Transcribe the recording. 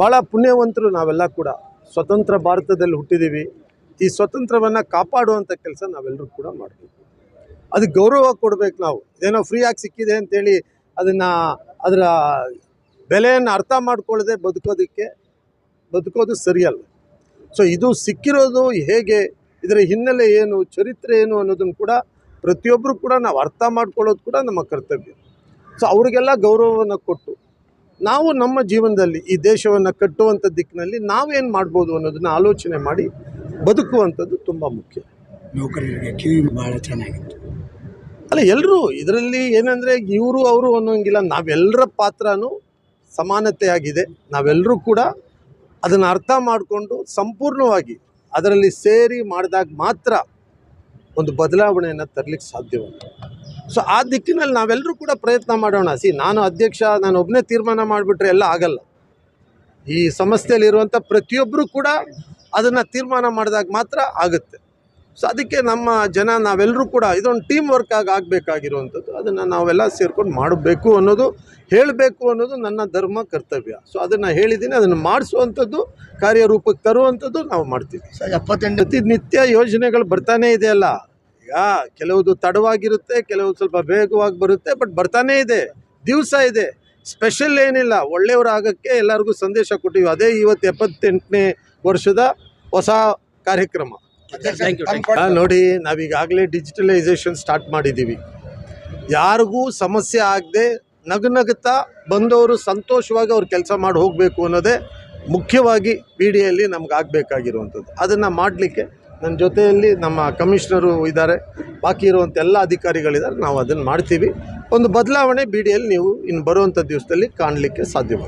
ಭಾಳ ಪುಣ್ಯವಂತರು ನಾವೆಲ್ಲ ಕೂಡ. ಸ್ವತಂತ್ರ ಭಾರತದಲ್ಲಿ ಹುಟ್ಟಿದ್ದೀವಿ ಈ ಸ್ವತಂತ್ರವನ್ನು ಕಾಪಾಡುವಂಥ ಕೆಲಸ ನಾವೆಲ್ಲರೂ ಕೂಡ ಮಾಡಬೇಕು ಅದಕ್ಕೆ ಗೌರವ ಕೊಡಬೇಕು ನಾವು. ಏನೋ ಫ್ರೀಯಾಗಿ ಸಿಕ್ಕಿದೆ ಅಂತೇಳಿ ಅದನ್ನು ಅದರ ಬೆಲೆಯನ್ನು ಅರ್ಥ ಮಾಡ್ಕೊಳ್ಳದೆ ಬದುಕೋದಕ್ಕೆ ಬದುಕೋದು ಸರಿಯಲ್ಲ. ಸೊ ಇದು ಸಿಕ್ಕಿರೋದು ಹೇಗೆ? ಇದರ ಹಿನ್ನೆಲೆ ಏನು? ಚರಿತ್ರೆ ಏನು ಅನ್ನೋದನ್ನು ಕೂಡ ಪ್ರತಿಯೊಬ್ಬರು ಕೂಡ ನಾವು ಅರ್ಥ ಮಾಡ್ಕೊಳ್ಳೋದು ಕೂಡ ನಮ್ಮ ಕರ್ತವ್ಯ. ಸೊ ಅವರಿಗೆಲ್ಲ ಗೌರವವನ್ನು ಕೊಟ್ಟು ನಾವು ನಮ್ಮ ಜೀವನದಲ್ಲಿ ಈ ದೇಶವನ್ನು ಕಟ್ಟುವಂಥ ದಿಕ್ಕಿನಲ್ಲಿ ನಾವೇನು ಮಾಡ್ಬೋದು ಅನ್ನೋದನ್ನ ಆಲೋಚನೆ ಮಾಡಿ ಬದುಕುವಂಥದ್ದು ತುಂಬ ಮುಖ್ಯ. ನೌಕರರಿಗೆ ಕಿವಿ ಭಾಳ ಚೆನ್ನಾಗಿತ್ತು. ಅಲ್ಲ ಎಲ್ಲರೂ ಇದರಲ್ಲಿ ಏನಂದರೆ ಇವರು ಅವರು ಅನ್ನೋಂಗಿಲ್ಲ. ನಾವೆಲ್ಲರ ಪಾತ್ರನೂ ಸಮಾನತೆಯಾಗಿದೆ. ನಾವೆಲ್ಲರೂ ಕೂಡ ಅದನ್ನು ಅರ್ಥ ಮಾಡಿಕೊಂಡು ಸಂಪೂರ್ಣವಾಗಿ ಅದರಲ್ಲಿ ಸೇರಿ ಮಾಡಿದಾಗ ಮಾತ್ರ ಒಂದು ಬದಲಾವಣೆಯನ್ನು ತರಲಿಕ್ಕೆ ಸಾಧ್ಯವಾಗುತ್ತೆ ಸೊ ಆ ದಿಕ್ಕಿನಲ್ಲಿ ನಾವೆಲ್ಲರೂ ಕೂಡ ಪ್ರಯತ್ನ ಮಾಡೋಣ. ಸಿ ನಾನು ಅಧ್ಯಕ್ಷ ನಾನು ಒಬ್ಬನೇ ತೀರ್ಮಾನ ಮಾಡಿಬಿಟ್ರೆ ಎಲ್ಲ ಆಗಲ್ಲ. ಈ ಸಂಸ್ಥೆಯಲ್ಲಿರುವಂಥ ಪ್ರತಿಯೊಬ್ಬರು ಕೂಡ ಅದನ್ನು ತೀರ್ಮಾನ ಮಾಡಿದಾಗ ಮಾತ್ರ ಆಗುತ್ತೆ. ಸೊ ಅದಕ್ಕೆ ನಮ್ಮ ಜನ ನಾವೆಲ್ಲರೂ ಕೂಡ ಇದೊಂದು ಟೀಮ್ ವರ್ಕ್ ಆಗಿ ಆಗಬೇಕಾಗಿರುವಂಥದ್ದು. ಅದನ್ನು ನಾವೆಲ್ಲ ಸೇರ್ಕೊಂಡು ಮಾಡಬೇಕು ಅನ್ನೋದು ಹೇಳಬೇಕು ಅನ್ನೋದು ನನ್ನ ಧರ್ಮ ಕರ್ತವ್ಯ. ಸೊ ಅದನ್ನು ಹೇಳಿದ್ದೀನಿ ಅದನ್ನು ಮಾಡಿಸುವಂಥದ್ದು ಕಾರ್ಯರೂಪಕ್ಕೆ ತರುವಂಥದ್ದು ನಾವು ಮಾಡ್ತೀವಿ. ಸರ್ ಎಪ್ಪತ್ತೆಂಟು ಪ್ರತಿನಿತ್ಯ ಯೋಜನೆಗಳು ಬರ್ತಾನೇ ಇದೆಯಲ್ಲ. ಈಗ ಕೆಲವುದು ತಡವಾಗಿರುತ್ತೆ ಕೆಲವು ಸ್ವಲ್ಪ ವೇಗವಾಗಿ ಬರುತ್ತೆ ಬಟ್ ಬರ್ತಾನೇ ಇದೆ. ದಿವಸ ಇದೆ. ಸ್ಪೆಷಲ್ ಏನಿಲ್ಲ. ಒಳ್ಳೆಯವರಾಗಕ್ಕೆ ಎಲ್ಲರಿಗೂ ಸಂದೇಶ ಕೊಟ್ಟಿವಿ. ಅದೇ ಇವತ್ತು ಎಪ್ಪತ್ತೆಂಟನೇ ವರ್ಷದ ಹೊಸ ಕಾರ್ಯಕ್ರಮ. ನೋಡಿ ನಾವೀಗಾಗಲೇ ಡಿಜಿಟಲೈಸೇಷನ್ ಸ್ಟಾರ್ಟ್ ಮಾಡಿದ್ದೀವಿ ಯಾರಿಗೂ ಸಮಸ್ಯೆ ಆಗದೆ ನಗುನಗುತ್ತಾ ಬಂದವರು ಸಂತೋಷವಾಗಿ ಅವ್ರು ಕೆಲಸ ಮಾಡಿ ಹೋಗಬೇಕು ಅನ್ನೋದೇ ಮುಖ್ಯವಾಗಿ ಪಿ ಡಿಯಲ್ಲಿ ನಮ್ಗೆ ಆಗಬೇಕಾಗಿರುವಂಥದ್ದು. ಅದನ್ನು ಮಾಡಲಿಕ್ಕೆ ನನ್ನ ಜೊತೆಯಲ್ಲಿ ನಮ್ಮ ಕಮಿಷನರು ಇದ್ದಾರೆ. ಬಾಕಿ ಇರುವಂಥ ಎಲ್ಲ ಅಧಿಕಾರಿಗಳಿದ್ದಾರೆ. ನಾವು ಅದನ್ನು ಮಾಡ್ತೀವಿ. ಒಂದು ಬದಲಾವಣೆ ಬಿ ಡಿಯಲ್ಲಿ ನೀವು ಇನ್ನು ಬರುವಂಥ ದಿವಸದಲ್ಲಿ ಕಾಣಲಿಕ್ಕೆ ಸಾಧ್ಯವಾಗುತ್ತೆ.